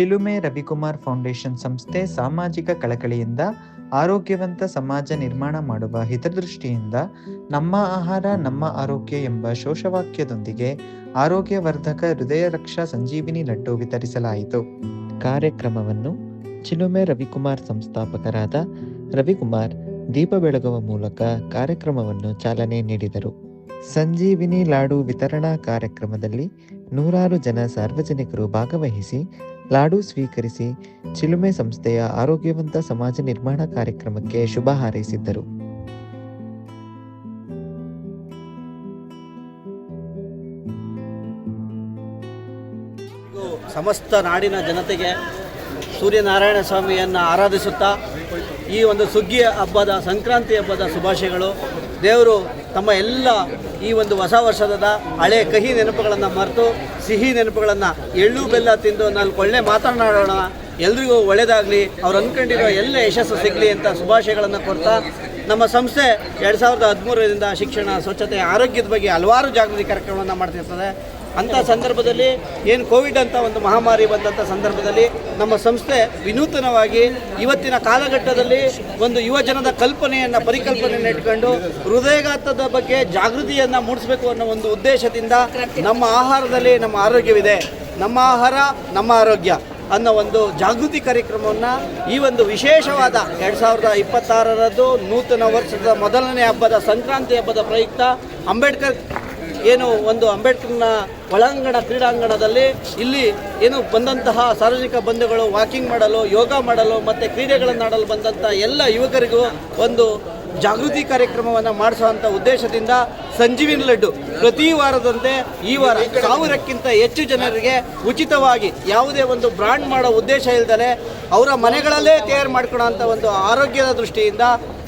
ಚಿಲುಮೆ Ravikumar foundation ಸಂಸ್ಥೆ ಸಾಮಾಜಿಕ ಕಳಕಳಿಯಿಂದ ಆರೋಗ್ಯವಂತ ಸಮಾಜ ನಿರ್ಮಾಣ ಮಾಡುವ ಹಿತದೃಷ್ಟಿಯಿಂದ ನಮ್ಮ ಆಹಾರ, ನಮ್ಮ ಆರೋಗ್ಯ ಎಂಬ ಘೋಷವಾಕ್ಯದೊಂದಿಗೆ ಆರೋಗ್ಯವರ್ಧಕ ಹೃದಯ ರಕ್ಷಾ ಸಂಜೀವಿನಿ ಲಡ್ಡು ವಿತರಿಸಲಾಯಿತು. ಕಾರ್ಯಕ್ರಮವನ್ನು ಚಿಲುಮೆ ರವಿಕುಮಾರ್ ಸಂಸ್ಥಾಪಕರಾದ ರವಿಕುಮಾರ್ ದೀಪ ಬೆಳಗುವ ಮೂಲಕ ಕಾರ್ಯಕ್ರಮವನ್ನು ಚಾಲನೆ ನೀಡಿದರು. ಸಂಜೀವಿನಿ ಲಾಡು ವಿತರಣಾ ಕಾರ್ಯಕ್ರಮದಲ್ಲಿ ನೂರಾರು ಜನ ಸಾರ್ವಜನಿಕರು ಭಾಗವಹಿಸಿ ಲಾಡು ಸ್ವೀಕರಿಸಿ ಚಿಲುಮೆ ಸಂಸ್ಥೆಯ ಆರೋಗ್ಯವಂತ ಸಮಾಜ ನಿರ್ಮಾಣ ಕಾರ್ಯಕ್ರಮಕ್ಕೆ ಶುಭ ಹಾರೈಸಿದ್ದರು. ಸಮಸ್ತ ನಾಡಿನ ಜನತೆಗೆ ಸೂರ್ಯನಾರಾಯಣ ಸ್ವಾಮಿಯನ್ನು ಆರಾಧಿಸುತ್ತಾ ಈ ಒಂದು ಸುಗ್ಗಿಯ ಹಬ್ಬದ ಸಂಕ್ರಾಂತಿ ಹಬ್ಬದ ಶುಭಾಶಯಗಳು. ದೇವರು ತಮ್ಮ ಎಲ್ಲ ಈ ಒಂದು ಹೊಸ ವರ್ಷದ ಹಳೆ ಕಹಿ ನೆನಪುಗಳನ್ನು ಮರೆತು ಸಿಹಿ ನೆನಪುಗಳನ್ನು ಎಳ್ಳು ಬೆಲ್ಲ ತಿಂದು ನಾಲ್ಕು ಒಳ್ಳೆ ಮಾತನಾಡೋಣ. ಎಲ್ರಿಗೂ ಒಳ್ಳೆಯದಾಗಲಿ ಅವ್ರು ಅಂದ್ಕೊಂಡಿರೋ ಎಲ್ಲ ಯಶಸ್ಸು ಸಿಗಲಿ ಅಂತ ಶುಭಾಶಯಗಳನ್ನು ಕೊಡ್ತಾ ನಮ್ಮ ಸಂಸ್ಥೆ ಎರಡು ಸಾವಿರದ ಹದಿಮೂರರಿಂದ ಶಿಕ್ಷಣ, ಸ್ವಚ್ಛತೆ, ಆರೋಗ್ಯದ ಬಗ್ಗೆ ಹಲವಾರು ಜಾಗೃತಿ ಕಾರ್ಯಕ್ರಮಗಳನ್ನು ಮಾಡ್ತಿರ್ತದೆ. ಅಂಥ ಸಂದರ್ಭದಲ್ಲಿ ಏನು ಕೋವಿಡ್ ಅಂತ ಒಂದು ಮಹಾಮಾರಿ ಬಂದಂಥ ಸಂದರ್ಭದಲ್ಲಿ ನಮ್ಮ ಸಂಸ್ಥೆ ವಿನೂತನವಾಗಿ ಇವತ್ತಿನ ಕಾಲಘಟ್ಟದಲ್ಲಿ ಒಂದು ಯುವಜನದ ಕಲ್ಪನೆಯನ್ನು, ಪರಿಕಲ್ಪನೆಯನ್ನು ಇಟ್ಕೊಂಡು ಹೃದಯಘಾತದ ಬಗ್ಗೆ ಜಾಗೃತಿಯನ್ನು ಮೂಡಿಸಬೇಕು ಅನ್ನೋ ಒಂದು ಉದ್ದೇಶದಿಂದ ನಮ್ಮ ಆಹಾರದಲ್ಲಿ ನಮ್ಮ ಆರೋಗ್ಯವಿದೆ. ನಮ್ಮ ಆಹಾರ, ನಮ್ಮ ಆರೋಗ್ಯ ಅನ್ನೋ ಒಂದು ಜಾಗೃತಿ ಕಾರ್ಯಕ್ರಮವನ್ನು ಈ ಒಂದು ವಿಶೇಷವಾದ ಎರಡು ಸಾವಿರದ ಇಪ್ಪತ್ತಾರರದ್ದು ನೂತನ ವರ್ಷದ ಮೊದಲನೇ ಹಬ್ಬದ ಸಂಕ್ರಾಂತಿ ಹಬ್ಬದ ಪ್ರಯುಕ್ತ ಅಂಬೇಡ್ಕರ್ ಏನು ಒಂದು ಅಂಬೇಡ್ಕರ್ನ ಒಳಾಂಗಣ ಕ್ರೀಡಾಂಗಣದಲ್ಲಿ ಇಲ್ಲಿ ಏನು ಬಂದಂತಹ ಸಾರ್ವಜನಿಕ ಬಂಧುಗಳು ವಾಕಿಂಗ್ ಮಾಡಲು, ಯೋಗ ಮಾಡಲು ಮತ್ತು ಕ್ರೀಡೆಗಳನ್ನು ಆಡಲು ಬಂದಂಥ ಎಲ್ಲ ಯುವಕರಿಗೂ ಒಂದು ಜಾಗೃತಿ ಕಾರ್ಯಕ್ರಮವನ್ನು ಮಾಡಿಸುವಂಥ ಉದ್ದೇಶದಿಂದ ಸಂಜೀವಿನ ಲಡ್ಡು ಪ್ರತಿ ವಾರದಂತೆ ಈ ವಾರ ಸಾವಿರಕ್ಕಿಂತ ಹೆಚ್ಚು ಜನರಿಗೆ ಉಚಿತವಾಗಿ ಯಾವುದೇ ಒಂದು ಬ್ರಾಂಡ್ ಮಾಡೋ ಉದ್ದೇಶ ಇಲ್ಲದೆ ಅವರ ಮನೆಗಳಲ್ಲೇ ತಯಾರು ಮಾಡ್ಕೊಳ್ಳೋ ಒಂದು ಆರೋಗ್ಯದ ದೃಷ್ಟಿಯಿಂದ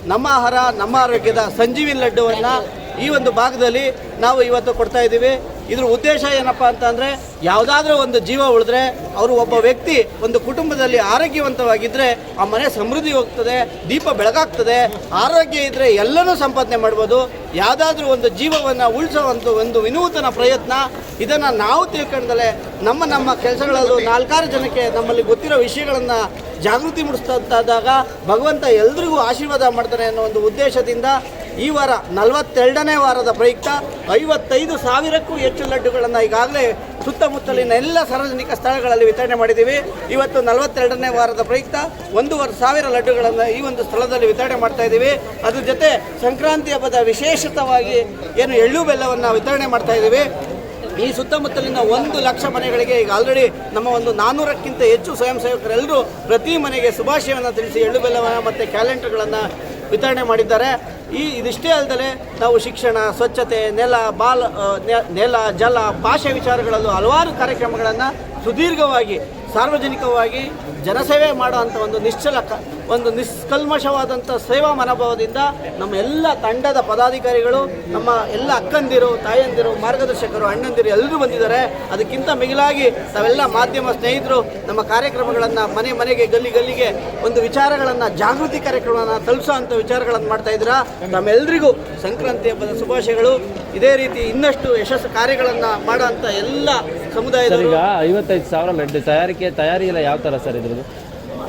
ನಮ್ಮ ಆಹಾರ, ನಮ್ಮ ಆರೋಗ್ಯದ ಸಂಜೀವಿನ ಲಡ್ಡುವನ್ನು ಈ ಒಂದು ಭಾಗದಲ್ಲಿ ನಾವು ಇವತ್ತು ಕೊಡ್ತಾ ಇದ್ದೀವಿ. ಇದ್ರ ಉದ್ದೇಶ ಏನಪ್ಪ ಅಂತಂದರೆ, ಯಾವುದಾದ್ರೂ ಒಂದು ಜೀವ ಉಳಿದ್ರೆ ಅವರು ಒಬ್ಬ ವ್ಯಕ್ತಿ ಒಂದು ಕುಟುಂಬದಲ್ಲಿ ಆರೋಗ್ಯವಂತವಾಗಿದ್ದರೆ ಆ ಮನೆ ಸಮೃದ್ಧಿ ಹೋಗ್ತದೆ, ದೀಪ ಬೆಳಗಾಗ್ತದೆ, ಆರೋಗ್ಯ ಇದ್ದರೆ ಎಲ್ಲನೂ ಸಂಪಾದನೆ ಮಾಡ್ಬೋದು. ಯಾವುದಾದ್ರೂ ಒಂದು ಜೀವವನ್ನು ಉಳಿಸೋವಂಥ ಒಂದು ವಿನೂತನ ಪ್ರಯತ್ನ, ಇದನ್ನು ನಾವು ತಿಳ್ಕೊಂಡಲೆ ನಮ್ಮ ನಮ್ಮ ಕೆಲಸಗಳಲ್ಲೂ ನಾಲ್ಕಾರು ಜನಕ್ಕೆ ನಮ್ಮಲ್ಲಿ ಗೊತ್ತಿರೋ ವಿಷಯಗಳನ್ನು ಜಾಗೃತಿ ಮೂಡಿಸ್ತಾದಾಗ ಭಗವಂತ ಎಲ್ರಿಗೂ ಆಶೀರ್ವಾದ ಮಾಡ್ತಾನೆ ಅನ್ನೋ ಒಂದು ಉದ್ದೇಶದಿಂದ ಈ ವಾರ ನಲವತ್ತೆರಡನೇ ವಾರದ ಪ್ರಯುಕ್ತ ಐವತ್ತೈದು ಸಾವಿರಕ್ಕೂ ಹೆಚ್ಚು ಲಡ್ಡುಗಳನ್ನು ಈಗಾಗಲೇ ಸುತ್ತಮುತ್ತಲಿನ ಎಲ್ಲ ಸಾರ್ವಜನಿಕ ಸ್ಥಳಗಳಲ್ಲಿ ವಿತರಣೆ ಮಾಡಿದ್ದೀವಿ. ಇವತ್ತು ನಲವತ್ತೆರಡನೇ ವಾರದ ಪ್ರಯುಕ್ತ ಒಂದೂವರೆ ಸಾವಿರ ಲಡ್ಡುಗಳನ್ನು ಈ ಒಂದು ಸ್ಥಳದಲ್ಲಿ ವಿತರಣೆ ಮಾಡ್ತಾ ಇದ್ದೀವಿ. ಅದ್ರ ಜೊತೆ ಸಂಕ್ರಾಂತಿ ಹಬ್ಬದ ವಿಶೇಷತವಾಗಿ ಏನು ಎಳ್ಳು ಬೆಲ್ಲವನ್ನು ವಿತರಣೆ ಮಾಡ್ತಾ ಇದ್ದೀವಿ. ಈ ಸುತ್ತಮುತ್ತಲಿನ ಒಂದು ಲಕ್ಷ ಮನೆಗಳಿಗೆ ಈಗ ಆಲ್ರೆಡಿ ನಮ್ಮ ಒಂದು ನಾನ್ನೂರಕ್ಕಿಂತ ಹೆಚ್ಚು ಸ್ವಯಂ ಸೇವಕರೆಲ್ಲರೂ ಪ್ರತಿ ಮನೆಗೆ ಶುಭಾಶಯವನ್ನು ತಿಳಿಸಿ ಎಳ್ಳು ಬೆಲ್ಲವನ್ನು ಮತ್ತು ಕ್ಯಾಲೆಂಡರ್ಗಳನ್ನು ವಿತರಣೆ ಮಾಡಿದ್ದಾರೆ. ಈ ಇದಿಷ್ಟೇ ಅಲ್ಲದೆ ನಾವು ಶಿಕ್ಷಣ, ಸ್ವಚ್ಛತೆ, ನೆಲ, ಬಾಲ ನೆಲ, ಜಲ, ಭಾಷೆ ವಿಚಾರಗಳಲ್ಲೂ ಹಲವಾರು ಕಾರ್ಯಕ್ರಮಗಳನ್ನು ಸುದೀರ್ಘವಾಗಿ ಸಾರ್ವಜನಿಕವಾಗಿ ಜನಸೇವೆ ಮಾಡುವಂಥ ಒಂದು ನಿಶ್ಚಲ ಒಂದು ನಿಷ್ಕಲ್ಮಶವಾದಂಥ ಸೇವಾ ಮನೋಭಾವದಿಂದ ನಮ್ಮ ಎಲ್ಲ ತಂಡದ ಪದಾಧಿಕಾರಿಗಳು, ನಮ್ಮ ಎಲ್ಲ ಅಕ್ಕಂದಿರು, ತಾಯಂದಿರು, ಮಾರ್ಗದರ್ಶಕರು, ಅಣ್ಣಂದಿರು ಎಲ್ಲರೂ ಬಂದಿದ್ದಾರೆ. ಅದಕ್ಕಿಂತ ಮಿಗಿಲಾಗಿ ತಾವೆಲ್ಲ ಮಾಧ್ಯಮ ಸ್ನೇಹಿತರು, ನಮ್ಮ ಕಾರ್ಯಕ್ರಮಗಳನ್ನು ಮನೆ ಮನೆಗೆ, ಗಲ್ಲಿ ಗಲ್ಲಿಗೆ ಒಂದು ವಿಚಾರಗಳನ್ನು, ಜಾಗೃತಿ ಕಾರ್ಯಕ್ರಮವನ್ನು ತಲುಪಿಸೋ ಅಂಥ ವಿಚಾರಗಳನ್ನು ಮಾಡ್ತಾ ಇದ್ದೀರಾ? ನಮ್ಮೆಲ್ಲರಿಗೂ ಸಂಕ್ರಾಂತಿ ಹಬ್ಬದ ಶುಭಾಶಯಗಳು. ಇದೇ ರೀತಿ ಇನ್ನಷ್ಟು ಯಶಸ್ಸು ಕಾರ್ಯಗಳನ್ನು ಮಾಡೋ ಅಂಥ ಎಲ್ಲ ಸರ್ ಈಗ ಐವತ್ತೈದು ಸಾವಿರ ಲಡ್ಡು ತಯಾರಿಕೆ ತಯಾರಿ ಇಲ್ಲ ಯಾವ ಥರ ಸರ್ ಇದ್ರದ್ದು?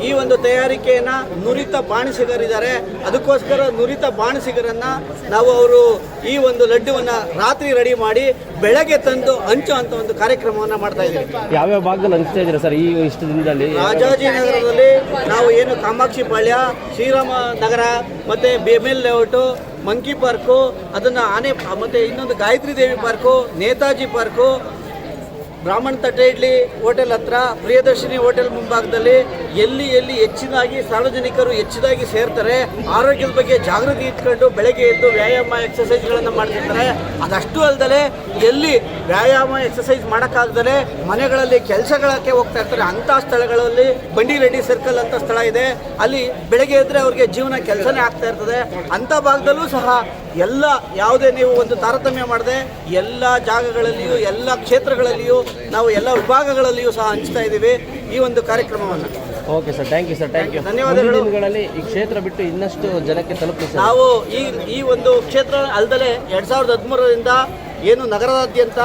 ಈ ಒಂದು ತಯಾರಿಕೆಯನ್ನ ನುರಿತ ಬಾಣಸಿಗರಿದ್ದಾರೆ. ಅದಕ್ಕೋಸ್ಕರ ನುರಿತ ಬಾಣಸಿಗರನ್ನ ನಾವು ಅವರು ಈ ಒಂದು ಲಡ್ಡುವನ್ನ ರಾತ್ರಿ ರೆಡಿ ಮಾಡಿ ಬೆಳಗ್ಗೆ ತಂದು ಹಂಚೋ ಅಂತ ಒಂದು ಕಾರ್ಯಕ್ರಮವನ್ನ ಮಾಡ್ತಾ ಇದ್ದೀವಿ. ಯಾವ್ಯಾವ ಭಾಗದಲ್ಲಿ ಹಂಚ್ತಾ ಇದ್ದೀರಾ ಸರ್ ಈ ಇಷ್ಟು ದಿನದಲ್ಲಿ? ರಾಜಾಜಿನಗರದಲ್ಲಿ ನಾವು ಏನು ಕಾಮಾಕ್ಷಿ ಪಾಳ್ಯ ಶ್ರೀರಾಮ ನಗರ ಮತ್ತೆ ಬೇಮೇಲ್ ಲೇಔಟು ಮಂಕಿ ಪಾರ್ಕು ಅದನ್ನ ಆನೆ ಮತ್ತೆ ಇನ್ನೊಂದು ಗಾಯತ್ರಿ ದೇವಿ ಪಾರ್ಕು ನೇತಾಜಿ ಪಾರ್ಕು ಬ್ರಾಹ್ಮಣ ತಟ್ಟೆ ಇಡ್ಲಿ ಹೋಟೆಲ್ ಹತ್ರ, ಪ್ರಿಯದರ್ಶಿನಿ ಹೋಟೆಲ್ ಮುಂಭಾಗದಲ್ಲಿ ಎಲ್ಲಿ ಎಲ್ಲಿ ಹೆಚ್ಚಿನಾಗಿ ಸಾರ್ವಜನಿಕರು ಹೆಚ್ಚಿನಾಗಿ ಸೇರ್ತಾರೆ, ಆರೋಗ್ಯದ ಬಗ್ಗೆ ಜಾಗೃತಿ ಇಟ್ಕೊಂಡು ಬೆಳಗ್ಗೆ ಎದ್ದು ವ್ಯಾಯಾಮ ಎಕ್ಸಸೈಸ್ಗಳನ್ನು ಮಾಡ್ತಿರ್ತಾರೆ. ಅದಷ್ಟು ಅಲ್ಲದೆ ಎಲ್ಲಿ ವ್ಯಾಯಾಮ ಎಕ್ಸಸೈಸ್ ಮಾಡೋಕ್ಕಾಗ್ದಲೇ ಮನೆಗಳಲ್ಲಿ ಕೆಲಸಗಳಕ್ಕೆ ಹೋಗ್ತಾ ಇರ್ತಾರೆ. ಅಂಥ ಸ್ಥಳಗಳಲ್ಲಿ ಬಂಡಿ ರೆಡ್ಡಿ ಸರ್ಕಲ್ ಅಂತ ಸ್ಥಳ ಇದೆ. ಅಲ್ಲಿ ಬೆಳಗ್ಗೆ ಎದ್ದರೆ ಅವ್ರಿಗೆ ಜೀವನ ಕೆಲಸನೇ ಆಗ್ತಾ ಇರ್ತದೆ. ಅಂಥ ಭಾಗದಲ್ಲೂ ಸಹ ಎಲ್ಲ ಯಾವುದೇ ನೀವು ಒಂದು ತಾರತಮ್ಯ ಮಾಡದೆ, ಎಲ್ಲ ಜಾಗಗಳಲ್ಲಿಯೂ, ಎಲ್ಲ ಕ್ಷೇತ್ರಗಳಲ್ಲಿಯೂ ನಾವು ಎಲ್ಲ ವಿಭಾಗಗಳಲ್ಲಿಯೂ ಸಹ ಹಂಚ್ತಾ ಇದ್ದೀವಿ ಈ ಒಂದು ಕಾರ್ಯಕ್ರಮವನ್ನು. Okay sir thank you sir thank you ಧನ್ಯವಾದಗಳು. ದಿನಗಳಲ್ಲಿ ಈ ಕ್ಷೇತ್ರ ಬಿಟ್ಟು ಇನ್ನಷ್ಟು ಜನಕ್ಕೆ ತಲುಪಿ ನಾವು ಈ ಈ ಒಂದು ಕ್ಷೇತ್ರ ಅಲ್ಲದೆ ಎರಡು ಸಾವಿರದ ಹದಿಮೂರರಿಂದ ಏನು ನಗರದಾದ್ಯಂತ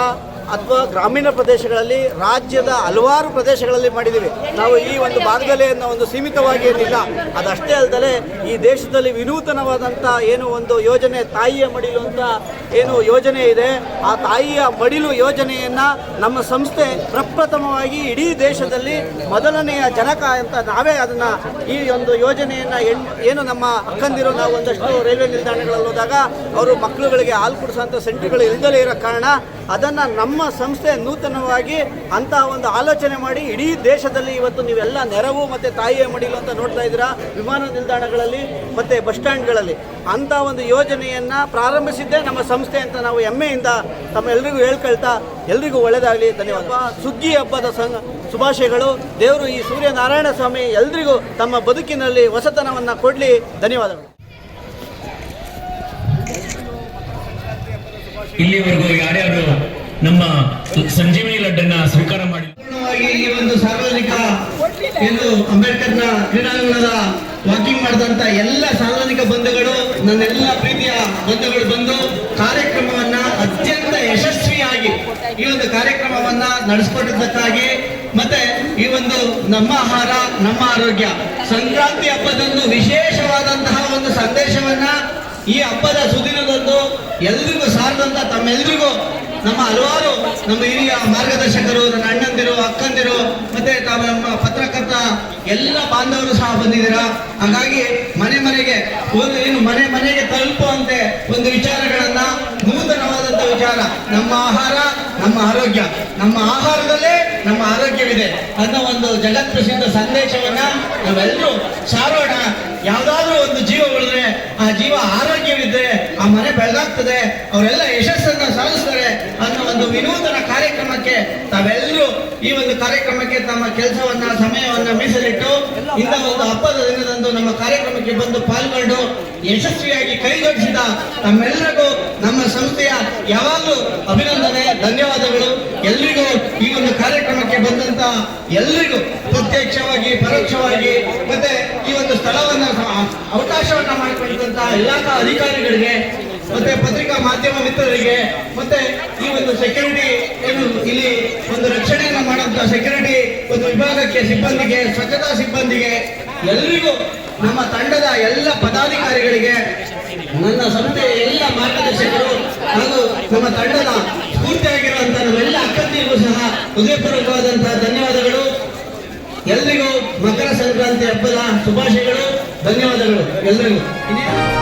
ಅಥವಾ ಗ್ರಾಮೀಣ ಪ್ರದೇಶಗಳಲ್ಲಿ ರಾಜ್ಯದ ಹಲವಾರು ಪ್ರದೇಶಗಳಲ್ಲಿ ಮಾಡಿದ್ದೀವಿ. ನಾವು ಈ ಒಂದು ಭಾಗದಲ್ಲಿ ಅನ್ನೋ ಒಂದು ಸೀಮಿತವಾಗಿ ಏನಿಲ್ಲ. ಅದಷ್ಟೇ ಅಲ್ಲದೆ ಈ ದೇಶದಲ್ಲಿ ವಿನೂತನವಾದಂಥ ಏನು ಒಂದು ಯೋಜನೆ ತಾಯಿಯ ಮಡಿಲು ಅಂತ ಏನು ಯೋಜನೆ ಇದೆ, ಆ ತಾಯಿಯ ಮಡಿಲು ಯೋಜನೆಯನ್ನು ನಮ್ಮ ಸಂಸ್ಥೆ ಪ್ರಪ್ರಥಮವಾಗಿ ಇಡೀ ದೇಶದಲ್ಲಿ ಮೊದಲನೆಯ ಜನಕ ಅಂತ ನಾವೇ ಅದನ್ನು ಈ ಒಂದು ಯೋಜನೆಯನ್ನು ಏನು ನಮ್ಮ ಅಕ್ಕಂದಿರು, ನಾವು ಒಂದಷ್ಟು ರೈಲ್ವೆ ನಿಲ್ದಾಣಗಳಲ್ಲಿ ಹೋದಾಗ ಅವರು ಮಕ್ಕಳುಗಳಿಗೆ ಹಾಲು ಕುಡಿಸುವಂಥ ಸೆಂಟ್ರ್ಗಳು ಇಲ್ಲದಲೇ ಇರೋ ಕಾರಣ ಅದನ್ನು ನಮ್ಮ ಸಂಸ್ಥೆ ನೂತನವಾಗಿ ಅಂತ ಒಂದು ಆಲೋಚನೆ ಮಾಡಿ ಇಡೀ ದೇಶದಲ್ಲಿ ಇವತ್ತು ನೀವೆಲ್ಲ ನೆರವು ಮತ್ತು ತಾಯಿಯ ಮಡಿಲು ಅಂತ ನೋಡ್ತಾ ಇದ್ದೀರಾ? ವಿಮಾನ ನಿಲ್ದಾಣಗಳಲ್ಲಿ ಮತ್ತು ಬಸ್ ಸ್ಟ್ಯಾಂಡ್ಗಳಲ್ಲಿ. ಅಂಥ ಒಂದು ಯೋಜನೆಯನ್ನು ಪ್ರಾರಂಭಿಸಿದ್ದೇ. ನಮ್ಮ ಸಂಸ್ಥೆ ಅಂತ ನಾವು ಹೆಮ್ಮೆಯಿಂದ ತಮ್ಮೆಲ್ಲರಿಗೂ ಹೇಳ್ಕೊಳ್ತಾ ಎಲ್ರಿಗೂ ಒಳ್ಳೆಯದಾಗಲಿ ಧನ್ಯವಾದ. ಸುಗ್ಗಿ ಹಬ್ಬದ ಸಂಘ ಶುಭಾಶಯಗಳು. ದೇವರು ಈ ಸೂರ್ಯನಾರಾಯಣ ಸ್ವಾಮಿ ಎಲ್ರಿಗೂ ತಮ್ಮ ಬದುಕಿನಲ್ಲಿ ಹೊಸತನವನ್ನು ಕೊಡಲಿ. ಧನ್ಯವಾದಗಳು. ಇಲ್ಲಿವರೆಗೂ ಯಾರ್ಯಾರು ನಮ್ಮ ಸಂಜೀವಿನಿ ಲಡ್ಡನ್ನ ಸ್ವೀಕಾರ ಮಾಡಿ ಈ ಒಂದು ಸಾರ್ವಜನಿಕ ಎಂದು ಅಂಬೇಡ್ಕರ್ನ ಕ್ರೀಡಾಂಗಣದ ವಾಕಿಂಗ್ ಮಾಡಿದಂತ ಎಲ್ಲ ಸಾರ್ವಜನಿಕ ಬಂಧುಗಳು, ನನ್ನೆಲ್ಲ ಪ್ರೀತಿಯ ಬಂಧುಗಳು ಬಂದು ಕಾರ್ಯಕ್ರಮವನ್ನ ಅತ್ಯಂತ ಯಶಸ್ವಿಯಾಗಿ ಈ ಒಂದು ಕಾರ್ಯಕ್ರಮವನ್ನ ನಡೆಸಿಕೊಂಡಿದ್ದಕ್ಕಾಗಿ ಮತ್ತೆ ಈ ಒಂದು ನಮ್ಮ ಆಹಾರ, ನಮ್ಮ ಆರೋಗ್ಯ, ಸಂಕ್ರಾಂತಿ ಹಬ್ಬದಂದು ವಿಶೇಷವಾದಂತಹ ಒಂದು ಸಂದೇಶವನ್ನ ಈ ಹಬ್ಬದ ಸುದಿನದಂದು ಎಲ್ರಿಗೂ ಸಾರದಂತ ತಮ್ಮೆಲ್ರಿಗೂ ನಮ್ಮ ಹಲವಾರು ನಮ್ಮ ಹಿರಿಯ ಮಾರ್ಗದರ್ಶಕರು, ನನ್ನ ಅಣ್ಣಂದಿರು, ಅಕ್ಕಂದಿರು, ಮತ್ತೆ ತಾವು ನಮ್ಮ ಪತ್ರಕರ್ತ ಎಲ್ಲ ಬಾಂಧವರು ಸಹ ಬಂದಿದ್ದೀರಾ? ಹಾಗಾಗಿ ಮನೆ ಮನೆಗೆ, ಒಂದು ಏನು ಮನೆ ಮನೆಗೆ ತಲುಪುವಂತೆ ಒಂದು ವಿಚಾರಗಳನ್ನ ನೂತನವಾದಂತ ವಿಚಾರ. ನಮ್ಮ ಆಹಾರ, ನಮ್ಮ ಆರೋಗ್ಯ. ನಮ್ಮ ಆಹಾರದಲ್ಲೇ ನಮ್ಮ ಆರೋಗ್ಯವಿದೆ. ಅನ್ನೋ ಒಂದು ಜಗತ್ ಪ್ರಸಿದ್ಧ ಸಂದೇಶವನ್ನ ನಾವೆಲ್ಲರೂ ಸಾರೋಣ. ಯಾವ್ದಾದ್ರೂ ಒಂದು ಜೀವ ಉಳಿದ್ರೆ ಆ ಜೀವ ಆರೋಗ್ಯವಿದ್ರೆ ಮನೆ ಬೆಳೆದಾಗ್ತದೆ ಅವರೆಲ್ಲ ಯಶಸ್ಸನ್ನ ಸಾಧಿಸ್ತಾರೆ ಅನ್ನೋ ಒಂದು ವಿನೂತನ ಕಾರ್ಯಕ್ರಮಕ್ಕೆ ತಾವೆಲ್ಲರೂ ಈ ಒಂದು ಕಾರ್ಯಕ್ರಮಕ್ಕೆ ತಮ್ಮ ಕೆಲಸವನ್ನ, ಸಮಯವನ್ನ ಮೀಸಲಿಟ್ಟು ಇಂಥ ಒಂದು ಹಬ್ಬದ ದಿನದಂದು ನಮ್ಮ ಕಾರ್ಯಕ್ರಮಕ್ಕೆ ಬಂದು ಪಾಲ್ಗೊಂಡು ಯಶಸ್ವಿಯಾಗಿ ಕೈಗೊಳಿಸಿದ ತಮ್ಮೆಲ್ಲರಿಗೂ ನಮ್ಮ ಸಂಸ್ಥೆಯ ಯಾವಾಗಲೂ ಅಭಿನಂದನೆ, ಧನ್ಯವಾದಗಳು. ಎಲ್ರಿಗೂ ಈ ಒಂದು ಕಾರ್ಯಕ್ರಮಕ್ಕೆ ಬಂದಂತ ಎಲ್ರಿಗೂ ಪ್ರತ್ಯಕ್ಷವಾಗಿ, ಪರೋಕ್ಷವಾಗಿ, ಮತ್ತೆ ಈ ಸ್ಥಳವನ್ನ ಅವಕಾಶವನ್ನ ಮಾಡಿಕೊಂಡಂತ ಇಲಾಖಾ ಅಧಿಕಾರಿಗಳಿಗೆ, ಮತ್ತೆ ಪತ್ರಿಕಾ ಮಾಧ್ಯಮ ಮಿತ್ರರಿಗೆ, ಮತ್ತೆ ಈ ಒಂದು ಸೆಕ್ಯೂರಿಟಿ ಏನು ಇಲ್ಲಿ ಒಂದು ರಕ್ಷಣೆಯನ್ನ ಮಾಡುವಂತಹ ಸೆಕ್ಯೂರಿಟಿ ಒಂದು ವಿಭಾಗಕ್ಕೆ, ಸಿಬ್ಬಂದಿಗೆ, ಸ್ವಚ್ಛತಾ ಸಿಬ್ಬಂದಿಗೆ, ಎಲ್ರಿಗೂ ನಮ್ಮ ತಂಡದ ಎಲ್ಲ ಪದಾಧಿಕಾರಿಗಳಿಗೆ ನನ್ನ ಸಂಸ್ಥೆಯ ಎಲ್ಲ ಮಾರ್ಗದರ್ಶಕರು ಹಾಗೂ ನಮ್ಮ ತಂಡದ ಸ್ಫೂರ್ತಿಯಾಗಿರುವಂತಹ ನಮ್ಮೆಲ್ಲ ಅಕ್ಕಂದಿಗೂ ಸಹ ಹೃದಯಪೂರ್ವಕವಾದಂತಹ ಧನ್ಯವಾದಗಳು. ಎಲ್ರಿಗೂ ಮಕರ ಸಂಕ್ರಾಂತಿ ಹಬ್ಬದ ಶುಭಾಶಯಗಳು. ಧನ್ಯವಾದಗಳು ಎಲ್ರಿಗೂ ಇನ್ನೇನು